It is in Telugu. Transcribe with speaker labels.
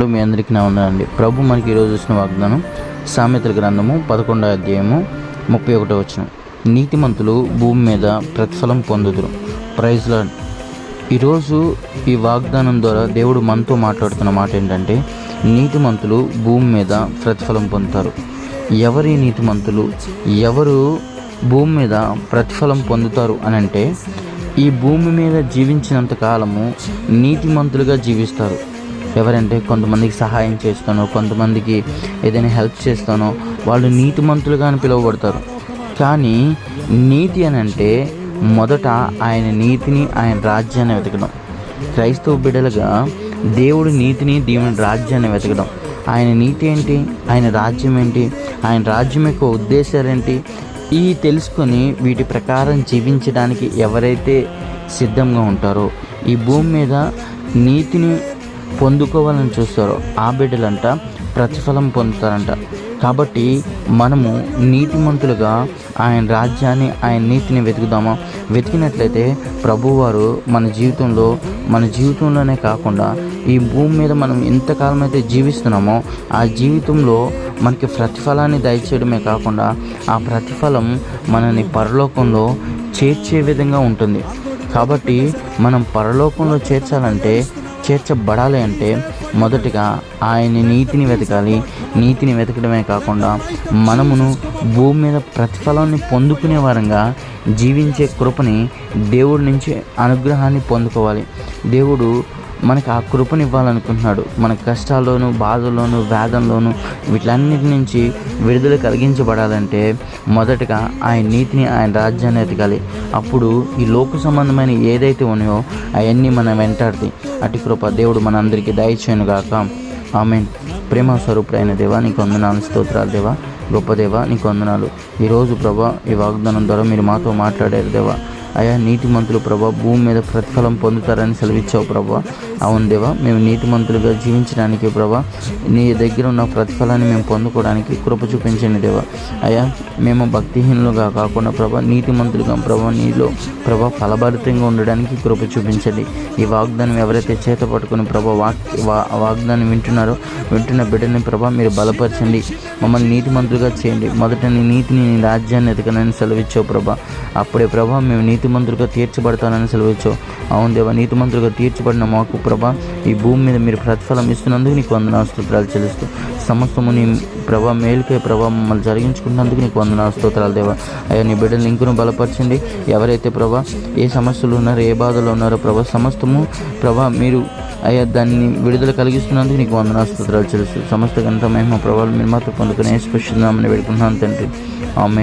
Speaker 1: మీ అందరికీ నా ప్రభు మనకి ఈరోజు వచ్చిన వాగ్దానం సామెతల గ్రంథము పదకొండో అధ్యాయము ముప్పై ఒకటో వచ్చిన నీతిమంతులు భూమి మీద ప్రతిఫలం పొందుదురు. ప్రైజ్లో ఈరోజు ఈ వాగ్దానం ద్వారా దేవుడు మనతో మాట్లాడుతున్న మాట ఏంటంటే నీతిమంతులు భూమి మీద ప్రతిఫలం పొందుతారు. ఎవరి నీతిమంతులు ఎవరు భూమి మీద ప్రతిఫలం పొందుతారు అని అంటే ఈ భూమి మీద జీవించినంత కాలము నీతిమంతులుగా జీవిస్తారు. ఎవరంటే కొంతమందికి సహాయం చేస్తానో కొంతమందికి ఏదైనా హెల్ప్ చేస్తానో వాళ్ళు నీతిమంతులుగా అని పిలువబడతారు. కానీ నీతి అని అంటే మొదట ఆయన నీతిని ఆయన రాజ్యాన్ని వెతకడం. క్రైస్తవ బిడ్డలుగా దేవుడు నీతిని దేవుని రాజ్యాన్ని వెతకడం. ఆయన నీతి ఏంటి? ఆయన రాజ్యం ఏంటి? ఆయన రాజ్యం యొక్క ఉద్దేశాలు ఏంటి? ఈ తెలుసుకొని వీటి ప్రకారం జీవించడానికి ఎవరైతే సిద్ధంగా ఉంటారో ఈ భూమి మీద నీతిని పొందుకోవాలని చూస్తారో. ఆ బిడ్డలంట ప్రతిఫలం పొందుతారంట. కాబట్టి మనము నీతిమంతులుగా ఆయన రాజ్యాన్ని ఆయన నీతిని వెతుకుదామా? వెతికినట్లయితే ప్రభువారు మన జీవితంలో మన జీవితంలోనే కాకుండా ఈ భూమి మీద మనం ఎంతకాలం అయితే జీవిస్తున్నామో ఆ జీవితంలో మనకి ప్రతిఫలాన్ని దయచేయడమే కాకుండా ఆ ప్రతిఫలం మనని పరలోకంలో చేర్చే విధంగా ఉంటుంది. కాబట్టి మనం పరలోకంలో చేర్చాలంటే చేర్చబడాలి అంటే మొదటిగా ఆయన నీతిని వెతకాలి. నీతిని వెతకడమే కాకుండా మనమును భూమి మీద ప్రతిఫలాన్ని పొందుకునే వారంగా జీవించే కృపని దేవుడి నుంచి అనుగ్రహాన్ని పొందుకోవాలి. దేవుడు మనకు ఆ కృపనివ్వాలనుకుంటున్నాడు. మన కష్టాల్లోనూ బాధల్లోనూ వేదంలోనూ వీటన్నిటి నుంచి విడుదల కలిగించబడాలంటే మొదటగా ఆయన నీతిని ఆయన రాజ్యాన్ని ఎతకాలి అప్పుడు ఈ లోక సంబంధమైన ఏదైతే ఉన్నాయో అవన్నీ మనం వెంటాడుతాయి అటు కృప దేవుడు మనందరికీ దయచేయను గాక ఆమె ప్రేమ స్వరూపుడైన దేవా నీకు వందనాలు స్తోత్రాలు దేవా. గొప్ప దేవా నీకు వందనాలు. ఈరోజు ప్రభా ఈ వాగ్దానం ద్వారా మీరు మాతో మాట్లాడారు దేవా. అయా నీతిమంతులు ప్రభా భూమి మీద ప్రతిఫలం పొందుతారని సెలవిచ్చావు ప్రభా. అవును దేవా మేము నీతిమంతులుగా జీవించడానికి ప్రభా నీ దగ్గర ఉన్న ప్రతిఫలాన్ని మేము పొందుకోవడానికి కృప చూపించండి దేవా. అయా మేము భక్తిహీనులుగా కాకుండా ప్రభా నీతిమంతులుగా ప్రభా నీలో ప్రభా ఫలభరితంగా ఉండడానికి కృప చూపించండి. ఈ వాగ్దానం ఎవరైతే చేత పట్టుకుని ప్రభా వాక్ వా వాగ్దానం వింటున్నారో వింటున్న బిడ్డని ప్రభా మీరు బలపరచండి. మమ్మల్ని నీతిమంతులుగా చేయండి. మొదట నీ నీతిని నీ రాజ్యాన్ని ఎదగనని సెలవిచ్చావు ప్రభా. అప్పుడే ప్రభా మేము నీతిమంతులుగా తీర్చబడతానని సెలవిచ్చావు అవును దేవా నీతిమంతులుగా తీర్చబడిన మాకు ప్రభా ఈ భూమి మీద మీరు ప్రతిఫలం ఇస్తున్నందుకు నీకు వందనాస్తోత్రాలు చెల్లిస్తూ. సమస్తము నీ ప్రభా మేలుకే ప్రభా మమ్మల్ని జరిగించుకున్నందుకు నీకు వందన స్తోత్రాలు దేవా. అయ్యా నీ బిడ్డలు లింకును బలపరచండి. ఎవరైతే ప్రభా ఏ సమస్యలు ఉన్నారో ఏ బాధలు ఉన్నారో ప్రభా సమస్తము ప్రభా మీరు అయ్యా దాన్ని విడుదల కలిగిస్తున్నందుకు నీకు వందనాస్తోత్రాలు చెల్లిస్తూ. సమస్త గంట మహిమ ప్రభావం మీరు మాత్రం పొందుకునే స్పష్టంగా వేడుకుంటున్నాను తండ్రి. ఆమె